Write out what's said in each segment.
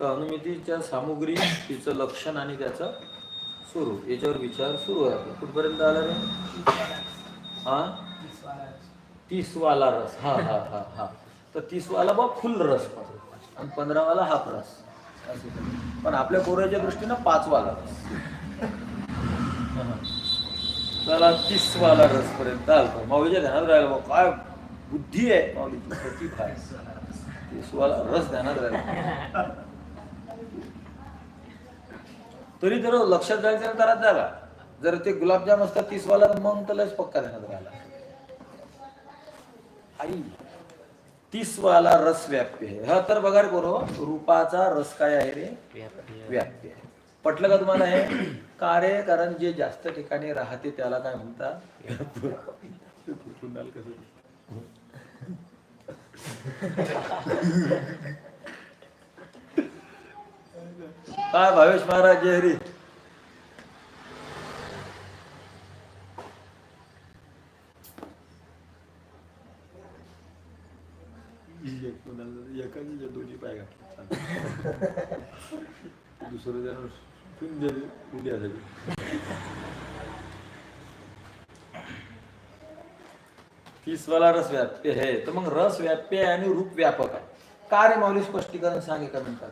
तर अनुमितीच्या सामुग्री तिचं लक्षण आणि त्याचं स्वरूप याच्यावर विचार सुरू आहे आपला. कुठपर्यंत आला रे? हा? तीसवाला रस. हा हा हा हा. तर तीसवाला बा फुल रस आणि पंधरावाला हाफ रस. असं पण आपल्या पोराच्या दृष्टीनं पाचवाला रस. चला तीसवाला रस पर्यंत आलतो माऊलीच्या ध्यानात राहिलं बा काय बुद्धी आहे माऊलीची. प्रतिभा आहे तीस रस ध्यानात राहिला. तरी जर लक्षात जायचं तर झाला. जर ते गुलाबजाम असतात तीस वाला तर मग त्यालाच पक्का ध्यानात राहिला. आई तीस वाला रस व्याप्य आहे. हा तर बघा रे बरो रूपाचा रस काय आहे रे? व्याप्य आहे. पटलं का तुम्हाला हे? का रे कारण जे जास्त ठिकाणी राहते त्याला काय म्हणतात? काय भावेश महाराज जय हरी. एकाची दोन्ही पाय घातले दुसरं जण तीस वाला रस व्याप्य है तर मग रस व्याप्य आहे आणि रूप व्यापक आहे. का रे माऊली स्पष्टीकरण सांग एका मिनिटात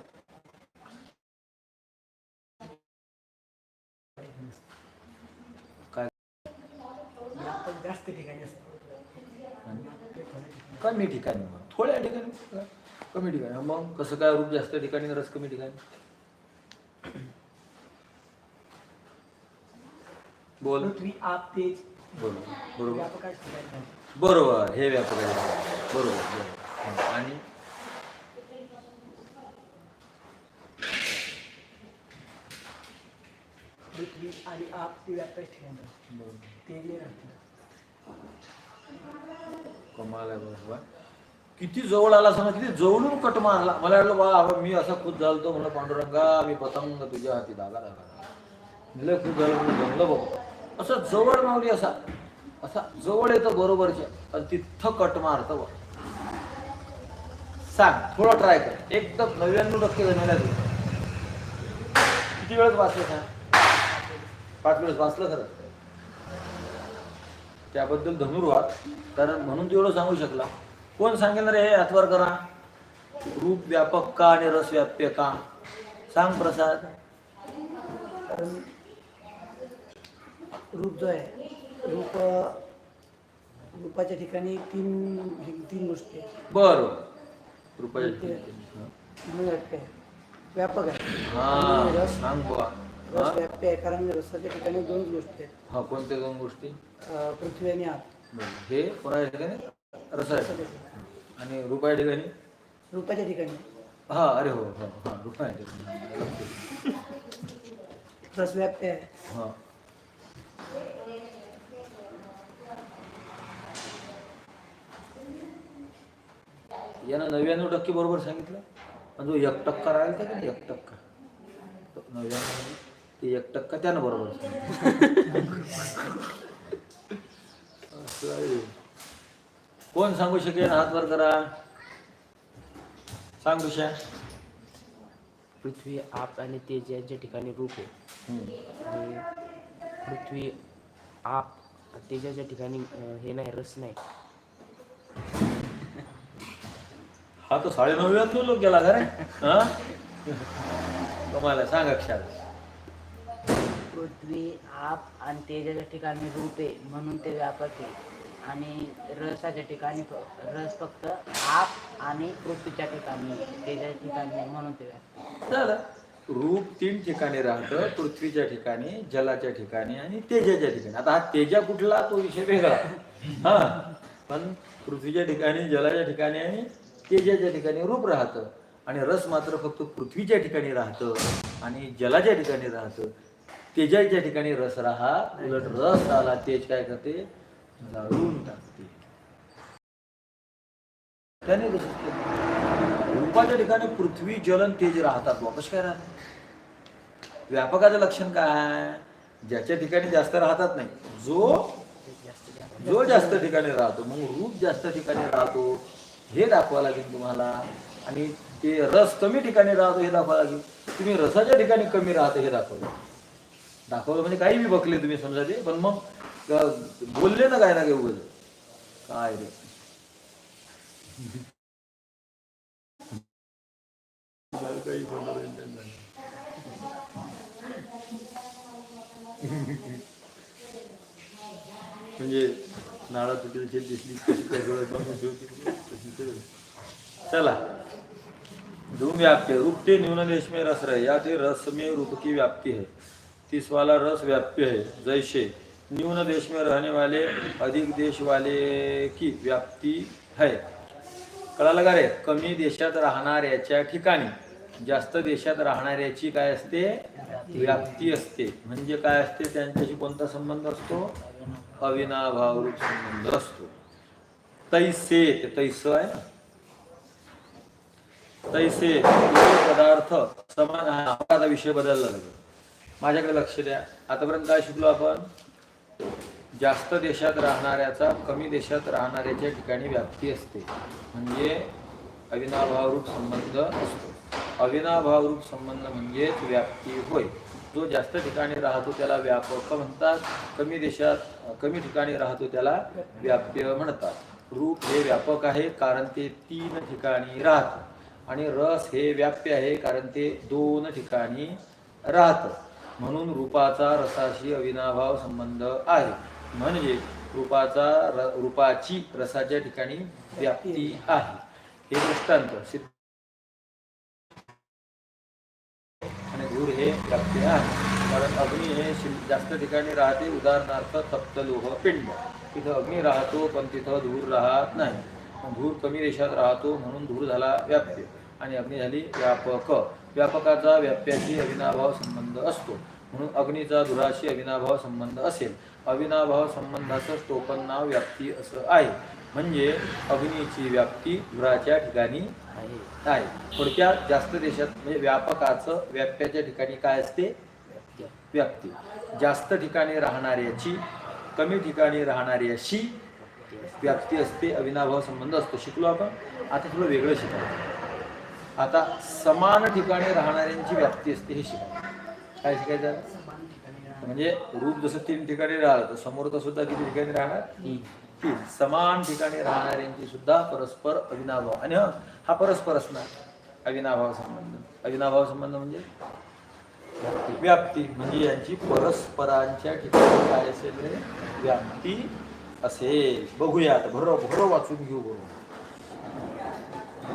काय जास्त ठिकाणी असतं कमी ठिकाणी मग. थोड्या ठिकाणी कमी ठिकाणी. मग कसं काय रूप जास्त ठिकाणी रस कमी ठिकाणी? बोल. पृथ्वी आप तेज. बरोबर. बरोबर. हे व्यापक बरोबर. आणि? पृथ्वी आणि आप ते व्यापक ठिकाणी. आहे. ते नाही राहते कमाल आहे किती जवळ आला सांगा किती जवळून कट मारला. मला वाटलं वा हो, मी असा खुद झालतो. म्हणलं पांडुरंगा मी पतंग तुझ्या हाती दागा दागा लय खुश झालं म्हणून जमलं बघ असं जवळ मावली असा. असा जवळ येतं बरोबरच्या. आणि तिथं कट मारतं बघ. सांग थोडं ट्राय कर. एकदम नव्याण्णव टक्के जमेला किती वेळेस वाचलं सांग? पाच वेळेस वाचलं खरं? त्याबद्दल धनुर्वाद कारण म्हणून तेवढं सांगू शकला. कोण सांगेल रे हे हातवर करा? रूप व्यापक का आणि रस व्याप्य का? सांग प्रसाद. कारण रूप जो आहे रूप रूपाच्या ठिकाणी तीन तीन गोष्टी आहेत. बर. आहे व्यापक आहे. हा आणि रस. सांग बुवा. रस हा? व्याप्य आहे. कारण रसाच्या ठिकाणी दोन गोष्टी आहेत. हा कोणत्या दोन गोष्टी? अं, पृथ्वी आणि बरं. हे कोणाच्या ठिकाणी? ठिकाणी. आणि रुपया ठिकाणी? रूपाच्या ठिकाणी. हा अरे हो हो हा. रुपयाच्या ठिकाणी. रस व्याप्य आहे. हा. यानं नव्याण्णव टक्के बरोबर सांगितलं. आणि जो एक टक्का राहिला का एक टक्का? नव्याण्णव ते एक टक्का त्यानं बरोबर सांगितलं. असं आहे. कोण सांगू शकेल? हात वर करा. सांग दुसऱ्या पृथ्वी आप आणि तेज यांच्या ठिकाणी रूप आहे. आणि पृथ्वी आप तेजाच्या ठिकाणी अं, हे नाही रस नाही. हा तो साडे नव्याण्णव लोक गेला का रे? हा? तुम्हाला सांग अक्षर पृथ्वी आप आणि तेजाच्या ठिकाणी रूप म्हणून ते व्यापक आहे. आणि रसाच्या ठिकाणी रस फक्त आप आणि पृथ्वीच्या ठिकाणी तेजाच्या ठिकाणी म्हणून ते व्यापक झालं रूप तीन ठिकाणी राहतं पृथ्वीच्या ठिकाणी जलाच्या ठिकाणी आणि तेजाच्या ठिकाणी. आता हा तेजा कुठला तो विषय वेगळा. हा. पण पृथ्वीच्या ठिकाणी जलाच्या ठिकाणी आणि तेजाच्या ठिकाणी रूप राहतं. आणि रस मात्र फक्त पृथ्वीच्या ठिकाणी राहतं आणि जलाच्या ठिकाणी राहतं. तेजाच्या ठिकाणी रस राहा. उलट रस आला तेज काय करते? जाळून टाकते. त्याने. रूपाच्या ठिकाणी पृथ्वी आणि तेज राहतात. वापस काय राहत? व्यापकाचं लक्षण काय? ज्याच्या ठिकाणी जास्त राहतात नाही जो जो जास्त ठिकाणी राहतो मग रूप जास्त ठिकाणी राहतो हे दाखवा लागेल तुम्हाला. आणि ते रस कमी ठिकाणी राहतो हे दाखवा लागेल. तुम्ही रसाच्या ठिकाणी कमी राहतो हे दाखवलं दाखवलं म्हणजे काही बी बघले तुम्ही समजा ते पण मग बोलले ना काय ना काय उगाच. काय रे? म्हणजे नाळा तुटील शेत दिसली चला धूम व्याप्य रूप ते न्यून रेशमे रस रहे या ते रस में रूप की व्याप्ती है. तीस वाला रस व्याप्य है जैसे न्यून देश में रहने वाले अधिक देश वाले की व्याप्ति है। कळालं का रे कमी देशात राहणाऱ्याच्या ठिकाणी जास्त देशात राहणाऱ्याची काय असते? व्याप्ती असते. म्हणजे काय असते? त्यांच्याशी कोणता संबंध असतो? अविनाभावरूप संबंध असतो. तैसे ते तैस आहे. ना तैसे पदार्थ समान विषय बदलला लागला. माझ्याकडे लक्ष द्या. आतापर्यंत काय शिकलो आपण? जास्त देशात राहणाऱ्याचा कमी देशात राहणाऱ्याच्या ठिकाणी व्याप्ती असते. म्हणजे अविनाभाव रूप संबंध असतो. अविनाभाव रूप संबंध म्हणजेच व्याप्ती होय. जो जास्त ठिकाणी राहतो त्याला व्यापक म्हणतात. कमी देशात कमी ठिकाणी राहतो त्याला व्याप्य म्हणतात. रूप हे व्यापक आहे कारण ते तीन ठिकाणी राहतं. आणि रस हे व्याप्य आहे कारण ते दोन ठिकाणी राहतं. म्हणून रूपाचा रसाशी अविनाभाव संबंध आहे. म्हणजे रूपाचा र, रूपाची रसाच्या ठिकाणी व्याप्ती आहे. हे दृष्टांत सिद्ध आणि धूर हे व्याप्ती आहे. कारण अग्नी हे जास्त ठिकाणी राहते. उदाहरणार्थ तप्त लोह पिंड. तिथं अग्नी राहतो पण तिथं धूर राहत नाही. धूर कमी देशात राहतो म्हणून धूर झाला व्याप्य आणि अग्नी झाली व्यापक. व्यापकाचा व्याप्याशी अविनाभाव संबंध असतो. म्हणून अग्नीचा धुराशी अविनाभाव संबंध असेल. अविनाभाव संबंधाचं टोपण नाव व्याप्ती असं आहे. म्हणजे अग्नीची व्याप्ती धुराच्या ठिकाणी आहे. आहे. थोडक्यात जास्त देशात म्हणजे व्यापकाचं व्याप्याच्या ठिकाणी काय असते? व्याप्ती. जास्त ठिकाणी राहणाऱ्याची कमी ठिकाणी राहणाऱ्याशी व्याप्ती असते. अविनाभाव संबंध असतो. शिकलो आपण. आता थोडं वेगळं शिकायचं आता समान ठिकाणी राहणाऱ्यांची व्याप्ती असते हे शिकायचं काय शिकायचं? म्हणजे रूप जसं तीन ठिकाणी राहिलं तर समोरचा सुद्धा किती ठिकाणी राहणार? तीन. समान ठिकाणी राहणाऱ्यांची सुद्धा परस्पर अविनाभाव. आणि हा परस्पर असणार. अविनाभाव संबंध. अविनाभाव संबंध म्हणजे? व्याप्ती. म्हणजे यांची परस्परांच्या ठिकाणी काय असेल? व्याप्ती असेल. बघूया आता भरो भरो वाचून घेऊ बरोबर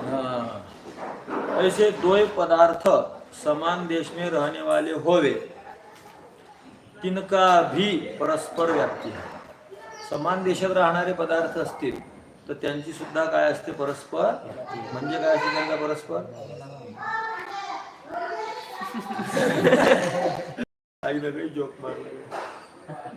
हाँ। ऐसे दो पदार्थ. समान देश में रहने वाले होवे तिनका भी परस्पर व्याप्ती समान देशात राहणारे पदार्थ असतील तर त्यांची सुद्धा काय असते? परस्पर म्हणजे काय असते त्यांचा परस्पर? काही ना काही जोक मारला.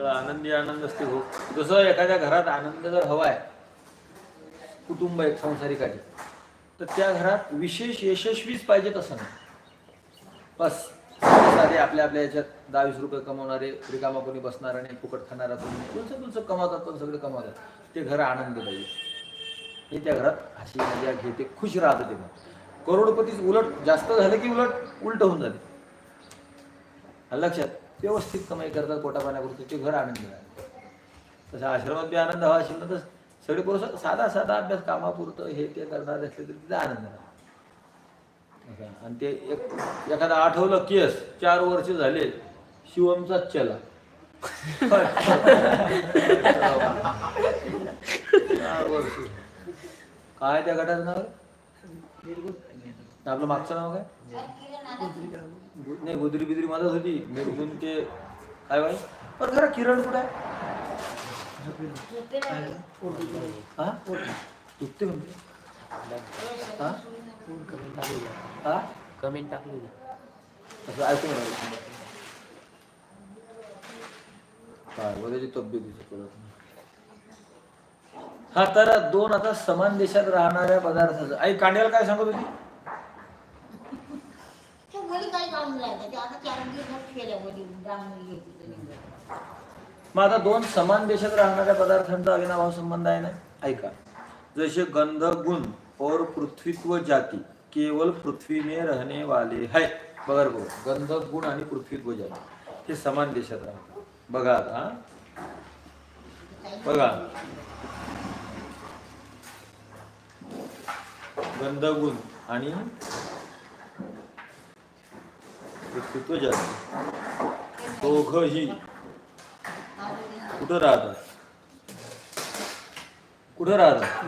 सगळं आनंदी आनंद असते हो. जसं एखाद्या घरात आनंद जर हवा आहे कुटुंब एक संसारिकाचे तर त्या घरात विशेष यशस्वीच पाहिजे तसं नाही. बस साधे आपल्या आपल्या याच्यात दहा वीस रुपये कमवणारे रिकामा कोणी बसणार आणि फुकट खाणारा कोणी तुमचं तुमचं कमावतात पण सगळे कमावतात. ते घर आनंद पाहिजे. हे त्या घरात हशी मजा घेते खुश राहतं ते घर. करोडपतीच उलट जास्त झालं की उलट उलट होऊन जाते. लक्षात? व्यवस्थित कमाई करतात पोटापाण्यापुरतं ते घर आनंद आहे. तसं आश्रमात बी आनंद हवा असेल ना तर सगळे पुरुष साधा साधा अभ्यास कामापुरतं हे ते करणार असले तरी तिथे आनंद नाही. आणि ते एक एखादा आठवलं केस चार वर्ष झाले शिवमचाच चला. चार वर्ष. काय त्या गटाचं नाव? आपलं मागचं नाव काय? नाही गुदरी बिदरी मदत होती. निर्गुण ते काय बाई? पण खरं किरण कुठे आहे? हा? दुखते म्हणते हा? कमेंट टाकली असं ऐकून काय वगैरे तब्येतीचं कळत हा तर दोन आता समान देशात राहणाऱ्या पदार्थाचं. आई कांड्याला काय सांगत होती? तो काही काम नाही ते आता केल्या ब्राह्मण मग आता दोन समान देशात राहणाऱ्या पदार्थांचा अविनाभाव संबंध आहे ना? ऐका. जसे गंध गुण और पृथ्वीत्व जाती केवळ पृथ्वी में रहने वाले है. बघा बघ गंध गुण आणि पृथ्वीत्व जाती हे समान देशात राहतात. बघा आता हा? बघा. गंधगुण आणि जाती. दोघही. कुठं राहतात? कुठं राहतात?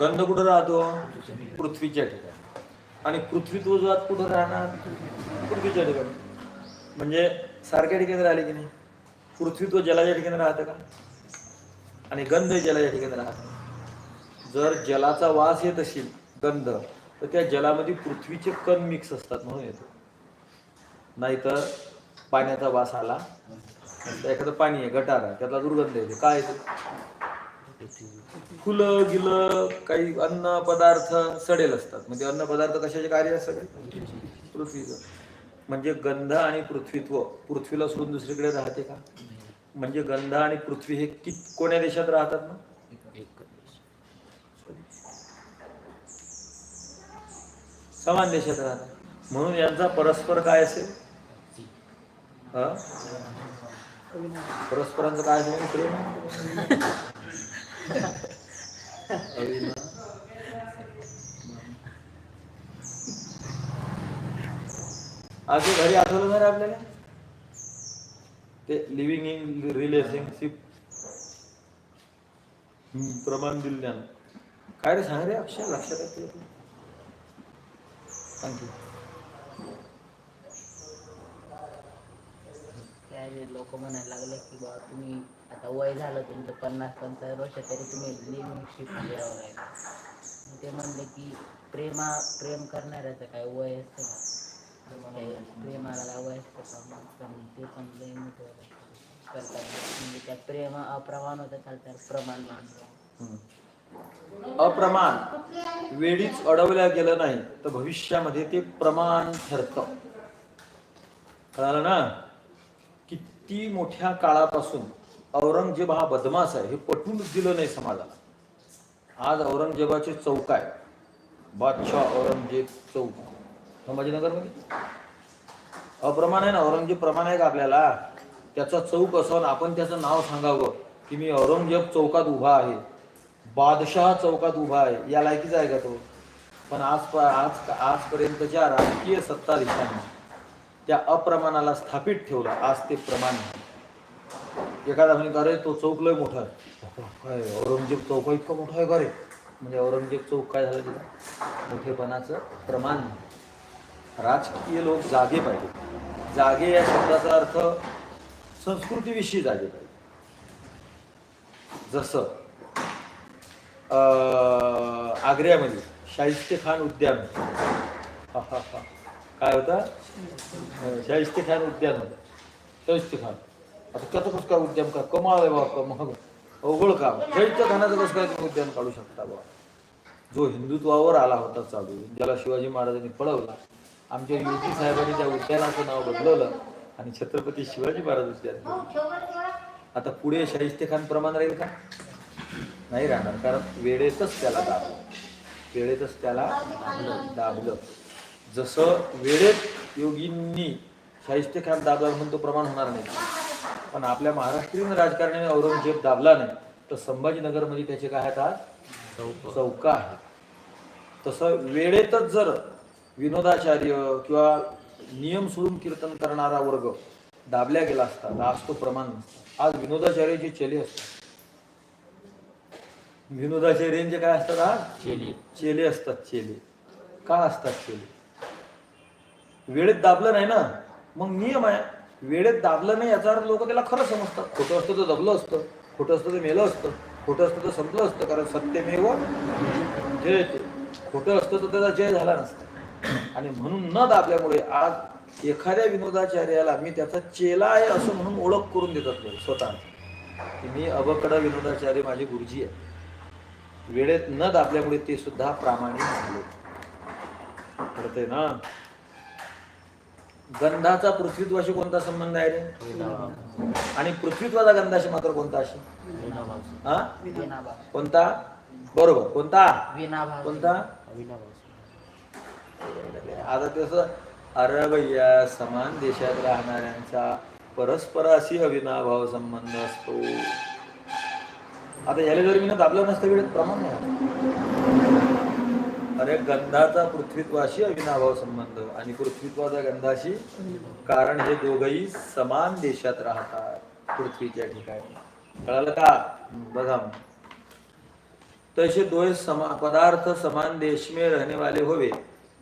गंध कुठं राहतो? पृथ्वीच्या ठिकाणी. आणि पृथ्वी जो कुठं राहणार? पृथ्वीच्या ठिकाणी. म्हणजे सारख्या ठिकाणी राहिले की नाही? पृथ्वीत्व जलाच्या ठिकाणी राहतं का? आणि गंध जलाच्या ठिकाणी राहतं. जर जलाचा वास येत असेल गंध तर त्या जलामध्ये पृथ्वीचे कण मिक्स असतात म्हणून येतो. नाहीतर पाण्याचा वास आला. तर एखादं पाणी आहे गटार आहे त्यातला दुर्गंध येते. काय फुलं गिलं काही अन्न पदार्थ सडेल असतात. म्हणजे अन्न पदार्थ कशाचे कार्य असतात पृथ्वीचं. म्हणजे गंध आणि पृथ्वीत्व. पृथ्वीला सोडून दुसरीकडे राहते का? म्हणजे गंध आणि पृथ्वी हे कित कोण्या देशात राहतात ना एक समान देशात राहतात. म्हणून यांचा परस्पर काय असेल? हा? परस्परांचं काय प्रेम? आधी घरी आठवलं नाही आपल्याला? ते लिव्हिंग इन रिलेशनशिप प्रमाण दिल्यानं. काय रे सांग रे अक्षर लक्षात येते सांग त्यावेळी लोक म्हणायला लागले की बाबा तुम्ही आता वय झालं तुमचं पन्नास पंचावन्न वर्ष तरी तुम्ही लिव्हिंग शिफ्टवर राहिला ते म्हणले की प्रेमा प्रेम करणाऱ्याचं काय वय असतं का? प्रेमाला वय असतं का? मग पण ते पण लय मोठं करतात. म्हणजे त्या प्रेम अप्रमाण होतं चालतात प्रमाण अप्रमाण. वेळीच अडवल्या गेलं नाही तर भविष्यामध्ये ते प्रमाण ठरतं. कळालं ना? किती मोठ्या काळापासून औरंगजेब हा बदमाश आहे हे पटवून दिलं नाही समाजाला. आज औरंगजेबाचे चौक आहे. बादशाह औरंगजेब चौक. संभाजीनगरमध्ये? अप्रमाण आहे ना औरंगजेब प्रमाण आहे का आपल्याला? त्याचा चौक असून आपण त्याचं नाव सांगावं की मी औरंगजेब चौकात उभा आहे. बादशाह चौकात उभा आहे. या लायकीचा आहे का तो? पण आज आज आजपर्यंतच्या राजकीय सत्ताधीशांनी त्या अप्रमाणाला स्थापित ठेवलं. आज ते प्रमाण एखादा म्हणे अरे तो चौक लय मोठा आहे. काय औरंगजेब चौक इतका मोठा आहे का रे? म्हणजे औरंगजेब चौक काय झालं तिथं? मोठेपणाचं प्रमाण. नाही. राजकीय लोक जागे पाहिजे. जागे या शब्दाचा अर्थ संस्कृतीविषयी जागे पाहिजे. जसं आग्र्यामध्ये शाहिस्ते खान उद्यान. हा, हा, हा. काय होता? शाहिस्ते खान उद्यान. होतं शाहिस्ते खान आता त्याचं कसं काय उद्यान का कमाल आहे बाबा मग अवघड काम. शाहिस्ते खानाचं कसं काय तुम्ही उद्यान काढू शकता बाबा. जो हिंदुत्वावर आला होता चालू ज्याला शिवाजी महाराजांनी पळवला. आमच्या युवती साहेबांनी त्या उद्यानाचं नाव बदलवलं आणि छत्रपती शिवाजी महाराज उद्यान आता पुढे शाहिस्ते खान प्रमाण राहील का? नाही राहणार कारण वेळेतच त्याला दाबलं. वेळेतच त्याला दाबलं दाबलं. जसं वेळेत योगींनी शाहिस्ते खान दाबला म्हणून तो प्रमाण होणार नाही. पण आपल्या महाराष्ट्रीयन राजकारण्याने औरंगजेब दाबला नाही तर संभाजीनगरमध्ये त्याचे काय आहेत आज? चौका. आहे. तसं वेळेतच जर विनोदाचार्य किंवा नियम सोडून कीर्तन करणारा वर्ग दाबल्या गेला असता आज तो प्रमाण नसता. आज विनोदाचार्याचे चेले असतात. विनोदाचार्यांचे काय असतात आज? चेली. चेले असतात चेले. का असतात चेले? वेळेत दाबलं नाही ना मग नियम आहे. वेळेत दाबलं नाही याचा अर्थ लोक त्याला खरं समजतात. खोटं असतं तर दबलं असतं खोटं असतं तर मेलं असतं खोटं असतं तर संपलं असतं कारण सत्यमेव जयते खोटं असतं तर त्याचा जय झाला नसतं. आणि म्हणून न दाबल्यामुळे आज एखाद्या विनोदाचार्याला मी त्याचा चेला आहे असं म्हणून ओळख करून देतात स्वतः. की मी अबकडा विनोदाचार्य माझे गुरुजी आहे. वेळेत न दाबल्यामुळे ते सुद्धा प्रामाणिक झाले. कळतंय ना? गंधाचा पृथ्वीत्वाशी कोणता संबंध आहे रे? आणि पृथ्वीत्वाचा गंधाशी मात्र कोणता अशी? हा? विनाभाव. कोणता? बरोबर. कोणता? विनाभाव. कोणता? आता तसं अरे भैया समान देशात राहणाऱ्यांचा परस्पराशी अविनाभाव संबंध असतो. आता याला जर मी दाबलं नसतं वेळेत प्रमाण नाही. अरे गंधाचा पृथ्वीत्वाशी अविनाभाव संबंध आणि पृथ्वीत्वाचा गंधाशी कारण हे दोघही समान देशात राहतात पृथ्वीच्या ठिकाणी. कळालं का? बघा तसे दोय समा पदार्थ समान देश में रहने वाले होवे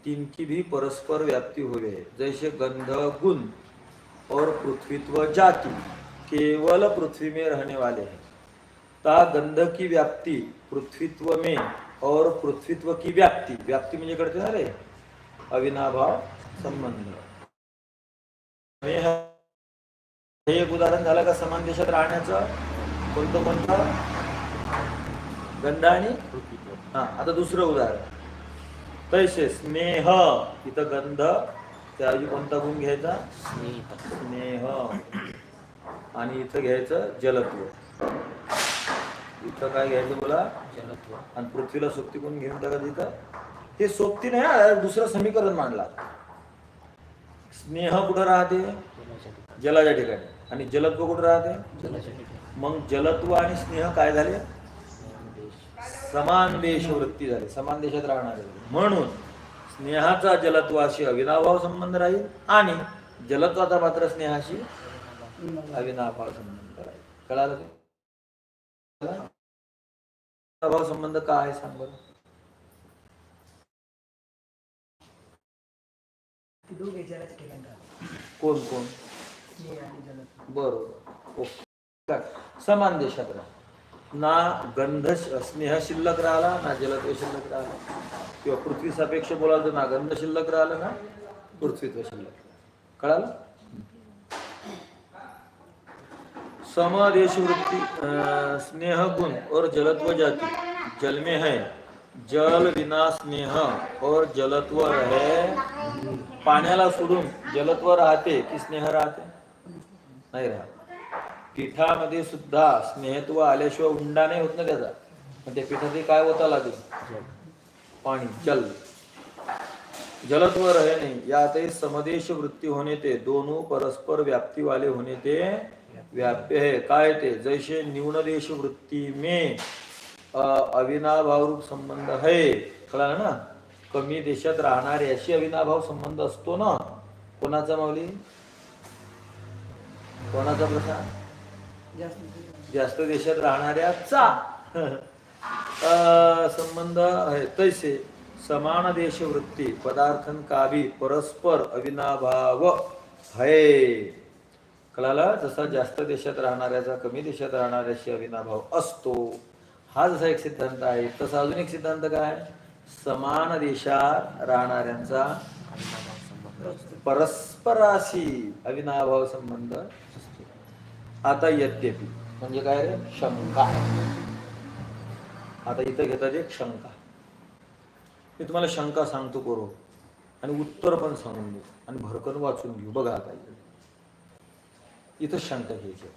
तिनकी भी परस्पर व्याप्ती होवे. जैसे गंध गुण और पृथ्वीत्व जाति केवल पृथ्वी में रहने वाले हैं ता गंध की व्याप्ति पृथ्वीत्व में और पृथ्वीत्व की व्याप्ति। व्याप्ति म्हणजे कळते ना रे? अविनाभाव संबंध। हे हे एक उदाहरण झालं का समान देशात राहण्याचं? कोणतं कोणतं? गंध आणि हा आता दुसरं उदाहरण. तैसे स्नेह इथं गंध त्याऐवजी कोणता गुण घ्यायचा? स्नेह. स्नेह. आणि इथं घ्यायचं जलत्व. इथं काय घ्यायचं बोला? आणि पृथ्वीला सोबती कोण घेऊन टाका तिथं? हे सोबती नाही दुसरं समीकरण मांडला. स्नेह कुठं राहते? जलाच्या ठिकाणी. आणि जलत्व कुठं राहते? मग जलत्व आणि स्नेह काय झाले? समान देश वृत्ती झाली. समान देशात राहणारे म्हणून स्नेहाचा जलत्वाशी अविनाभाव संबंध राहील आणि जलत्वाचा मात्र स्नेहाशी अविनाभाव संबंध राहील. कळालं का? अविनाभाव संबंध काय आहे सांग बरं. कोण कोण. बरोबर. ओके? समान देशात राहा. ना गंध स्नेह शिल्लक राहिला ना जलत्व शिल्लक राहिला. किंवा पृथ्वी सापेक्ष बोलाल तर ना गंध शिल्लक राहिलं ना पृथ्वीत्व शिल्लक कळालं? समदेश वृत्ति अं, स्नेह गुण और जलत्व जाति। जल में है। जल विना स्नेह और जलत्व है पाण्याला सोडून जलत्व राहते की स्नेह राहते? नाही राहत. पिठामध्ये सुद्धा स्नेहत्व आल्याशिवाय हुंडा नाही होत ना त्याचा. मग त्या पिठाचे काय होता लागेल? पाणी जल. जलत्व रहे नाही. यातही समदेश वृत्ती होणे ते. दोनों परस्पर व्याप्ती वाले होणे ते. व्याप्य हे. काय ते? जैसे न्यून देश वृत्ती में अविनाभाव रूप संबंध है. कळालं ना? कमी देशात राहणाऱ्याशी अविनाभाव संबंध असतो ना? कोणाचा माऊली? कोणाचा प्रश्न? जास्त देशात राहणाऱ्याचा. संबंध आहे. तैसे समान देश वृत्ती पदार्थन कावी परस्पर अविनाभाव है. कळाला जसा जास्त देशात राहणाऱ्याचा कमी देशात राहणाऱ्याशी अविनाभाव असतो हा जसा एक सिद्धांत आहे तसा अजून एक सिद्धांत काय? समान देशात राहणाऱ्यांचा अविनाभाव संबंध परस्पराशी अविनाभाव संबंध आता यद्यपि म्हणजे काय रे? शंका. आता इथं घेतात एक शंका. मी तुम्हाला शंका सांगतो करू आणि उत्तर पण सांगून देऊ आणि भरकन वाचून घेऊ. बघा आता इथं शंका घ्यायची.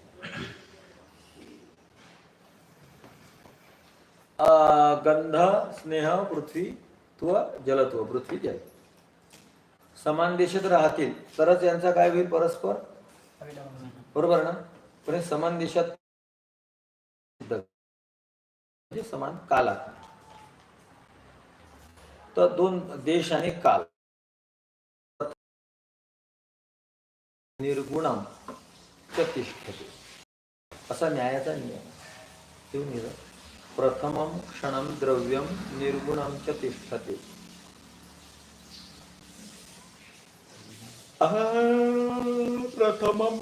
अं, गंध स्नेह पृथ्वी त्व जलत्व पृथ्वी जल समान देशात राहतील तरच यांचा काय होईल परस्पर? बरोबर ना? पण समान देशात म्हणजे समान काला तर दोन देश आणि काल. निर्गुणम. तिष्ठते असा न्यायाचा नियम. तो निर प्रथमम क्षणम द्रव्यम निर्गुणम च तिष्ठते. अह, प्रथमं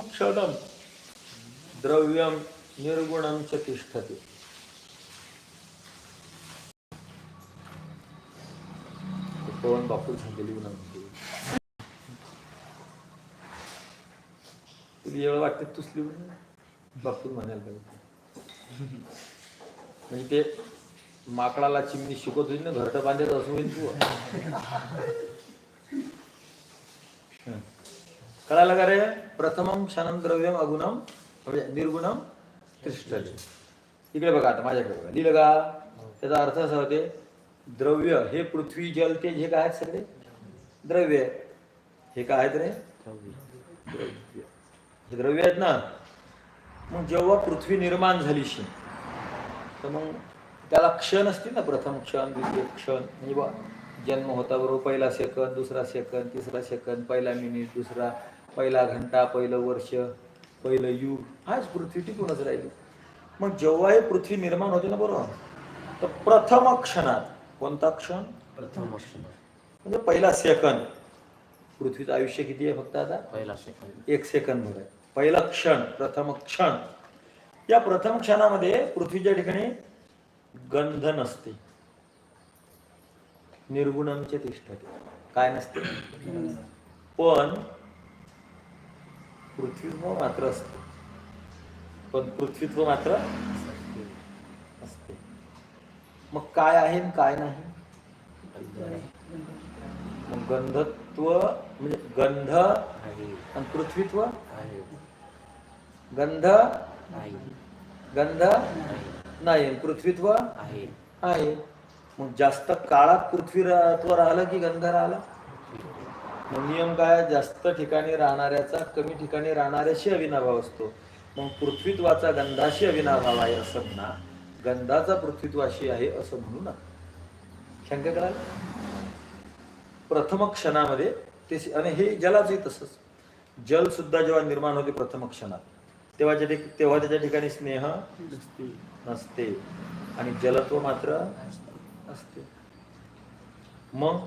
द्रव्यम निर्गुणं च तिष्ठते. पवन बापू झालेली विनंती तुला एवढं वाटते तूच लिहून बापूर म्हणायला पाहिजे म्हणजे ते माकडाला चिमणी शिकवत होईल ना घरटं बांधत असं होईल तू हं. कळालं का रे प्रथमम क्षणम द्रव्यम अगुणम म्हणजे निर्गुणम तिष्ठते इकडे बघा आता माझ्याकडे बघा लिहिलं का त्याचा अर्थ असा होते द्रव्य हे पृथ्वी जल ते हे काय आहेत सगळे द्रव्य आहे. हे काय आहेत रे द्रव्य हे द्रव्य आहेत ना मग जेव्हा पृथ्वी निर्माण झालीशी तर मग त्याला क्षण असतील ना प्रथम क्षण द्वितीय क्षण म्हणजे बा जन्म होता बरोबर पहिला सेकंद दुसरा सेकंद तिसरा सेकंद पहिला मिनिट दुसरा पहिला घंटा पहिलं वर्ष पहिलं युग हाच पृथ्वी टिकूनच राहिली. मग जेव्हा हे पृथ्वी निर्माण होते ना बरोबर तर प्रथम क्षणात कोणता क्षण? प्रथम क्षण. म्हणजे पहिला सेकंद. पृथ्वीचं आयुष्य किती आहे फक्त आता? पहिला सेकंद. एक सेकंद आहे पहिला क्षण प्रथम क्षण. या प्रथम क्षणामध्ये पृथ्वीच्या ठिकाणी गंध नसते. निर्गुणमचे तिष्ठते काय नसते? पण पृथ्वीत्व मात्र असते. पण पृथ्वीत्व मात्र असते. मग काय आहे काय नाही? मग गंधत्व म्हणजे गंध आहे. आणि पृथ्वीत्व? आहे. गंध? नाही गंध? नाही. पृथ्वीत्व? आहे. आहे. मग जास्त काळात पृथ्वीत्व राहिलं की गंध राहिला? मग नियम काय? जास्त ठिकाणी राहणाऱ्याचा कमी ठिकाणी राहणाऱ्याशी अविनाभाव असतो. मग पृथ्वीत्वाचा गंधाशी अविनाभाव आहे असं म्हणा. गंधाचा पृथ्वीत्वाशी आहे असं म्हणू ना शंका कराल प्रथम क्षणामध्ये ते आणि हे जलाचंही तसंच. जल सुद्धा जेव्हा निर्माण होते प्रथम क्षणात तेव्हा ज्या ठिक- तेव्हा त्याच्या ठिकाणी स्नेह नसते. आणि जलत्व मात्र असते. मग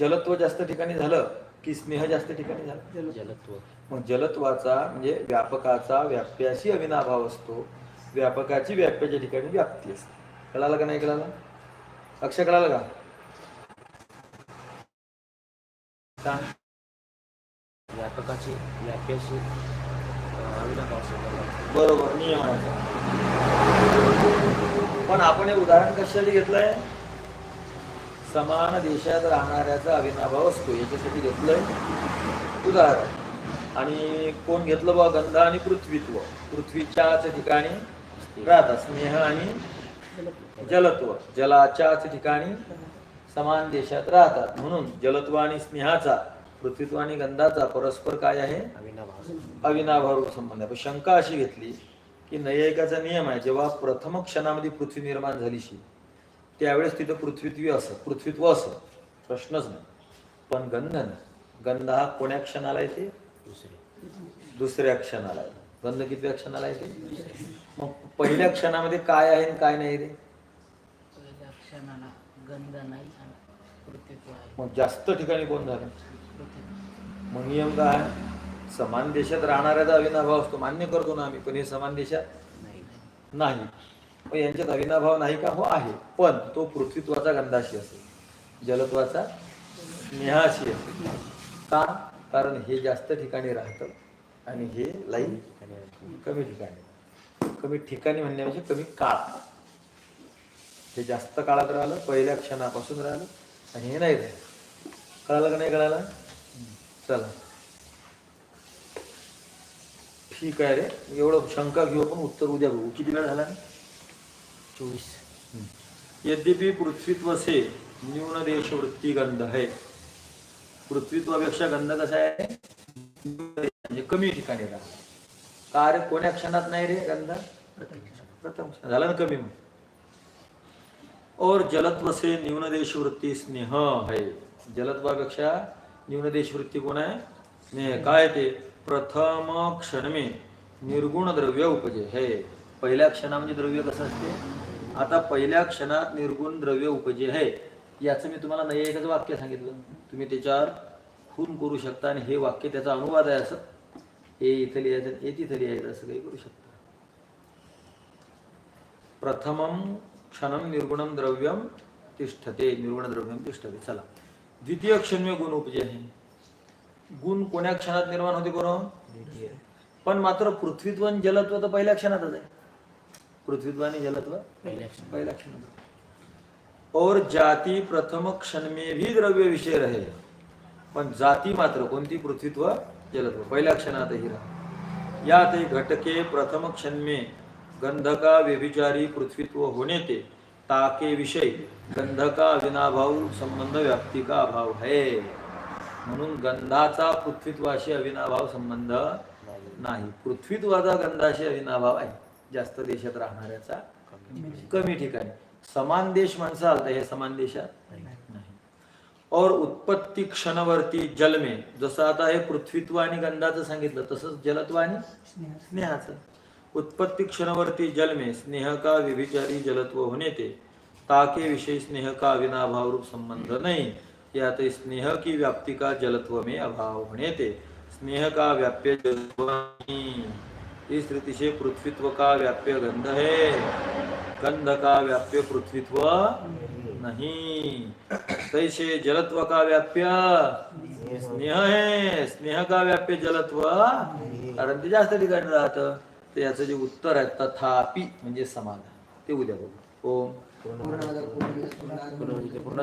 जलत्व जास्त ठिकाणी झालं की स्नेह जास्त ठिकाणी झाला? जलत्व. मग जलत्वाचा म्हणजे व्यापकाचा व्याप्याशी अविनाभाव असतो. व्यापकाची व्याप्याच्या ठिकाणी व्याप्ती असते. कळालं का नाही कळालं? अक्षय कळालं का? सांग व्यापकाची बरोबर नियम आहे. पण आपण हे उदाहरण कशासाठी घेतलंय? समान देशात राहणाऱ्याचा अविनाभाव असतो याच्यासाठी घेतलंय उदाहरण. आणि कोण घेतलं बा गंध आणि पृथ्वीत्व? पृथ्वीच्याच ठिकाणी राहतात स्नेह आणि जलत्व. जलाच्याच ठिकाणी समान देशात राहतात. म्हणून जलत्व आणि स्नेहाचा पृथ्वीत्व आणि गंधाचा परस्पर काय आहे? अविनाभाव. अविनाभाव संबंध आहे. पण शंका अशी घेतली की नैयायिकाचा नियम आहे जेव्हा प्रथम क्षणामध्ये पृथ्वी निर्माण झालीशी त्यावेळेस तिथं पृथ्वीत्व असं पृथ्वीत्व असं प्रश्नच नाही. पण गंध नाही. गंध हा कोण्या क्षणाला येते? दुसरे. दुसऱ्या क्षणाला येते. गंध कितव्या क्षणाला येते? मग पहिल्या क्षणामध्ये काय आहे आणि काय नाही रे? पहिल्या क्षणाला गंध नाही. मग जास्त ठिकाणी कोण झालं? मग नियम काय? समान देशात राहणाऱ्याचा अविनाभाव असतो. मान्य करतो ना आम्ही पण हे समान देशात नाही. नाही मग यांच्यात अविनाभाव नाही का? हो आहे. पण तो पृथ्वीत्वाचा गंधाशी असेल. जलत्वाचा स्नेहाशी असेल. का? कारण हे जास्त ठिकाणी राहतं आणि हे लाईन कमी ठिकाणी. कमी ठिकाणी म्हणण्यापेक्षा कमी काळ. हे जास्त काळात राहिलं पहिल्या क्षणापासून राहिलं. आणि हे नाही राहिलं कळालं का नाही कळालं चला. ठीक आहे रे. एवढं शंका घेऊ आपण उत्तर उद्या बघू. किती वेळ झाला? चोवीस. यद्यपि पृथ्वीत्व से न्यून देश वृत्ती गंध है. पृथ्वीत्वापेक्षा गंध कसा आहे? म्हणजे कमी ठिकाणी राहतो. का रे कोण्या क्षणात नाही रे गंध? प्रथम झाला ना कमी मग? और जलत्व से न्यून देश स्नेह है। जलत्वापेक्षा न्यून देश कोण आहे स्नेह। काय ते? प्रथम क्षण में निर्गुण द्रव्य उपजे है। पहिल्या क्षणामध्ये द्रव्य कसं असते? आता पहिल्या क्षणात निर्गुण द्रव्य उपजे है। याचं मी तुम्हाला नैयायिकाचं वाक्य सांगितलं. तुम्ही त्याच्यावर खून करू शकता आणि हे वाक्य त्याचा अनुवाद आहे असं. हे इथं लिहायचं हे तिथं लिहायचं असं काही करू शकता. प्रथमम क्षणम निर्गुणम द्रव्यम तिष्ठते निर्गुण द्रव्यम तिष्ठते. चला. द्वितीय क्षण्य गुण उपजे आहे. गुण कोण्या क्षणात निर्माण होते बरं पण मात्र पृथ्वीत्व आणि जलत्व तर पहिल्या क्षणातच आहे. पृथ्वीत्व आणि जलत्व पहिल्या क्षणात. और जाती प्रथम क्षण में भी द्रव्य विषय रहे. पण जाती मात्र कोणती? पृथ्वीत्व जलत्व. पहिल्या क्षणातही राहा. घटके प्रथम क्षण में गंधका व्यभिचारी पृथ्वीत्व होने ते ताके विषय गंधका अविनाभाव संबंध व्याप्तिका अभाव है. म्हणून गंधाचा पृथ्वीत्वाशी अविनाभाव संबंध नाही. पृथ्वीत्वाचा गंधाशी अविनाभाव आहे. जास्त देशात राहणाऱ्याचा कमी ठिकाणी. समान देश म्हणसाल तर हे समान देशात नाही. और उत्पत्ती क्षणवर्ती जलमे. जसं आता हे पृथ्वीत्व आणि गंधाचं सांगितलं तसंच जलत्व आणि स्नेहाचं. उत्पत्ती क्षणवर्ती जल में स्नेह का विभिचारी जलत्व होने थे ताके विषय स्नेह का अविनाभाव रूप संबंध नहीं, या तो स्नेह की व्याप्ति का जलत्व में अभाव होने थे स्नेह का व्याप्य जलत्व इस रीति से पृथ्वीत्व का व्याप्य गंध है। गंध का व्याप्य पृथ्वीत्व नहीं। तैसे जलत्व का व्याप्य स्नेह है। स्नेह का व्याप्य जलत्व कारण ते जास्त ठिकाणी राहतं तर याचं जे उत्तर आहे तथापि म्हणजे समाधान ते उद्या बघू ओम पूर्ण पूर्ण पूर्ण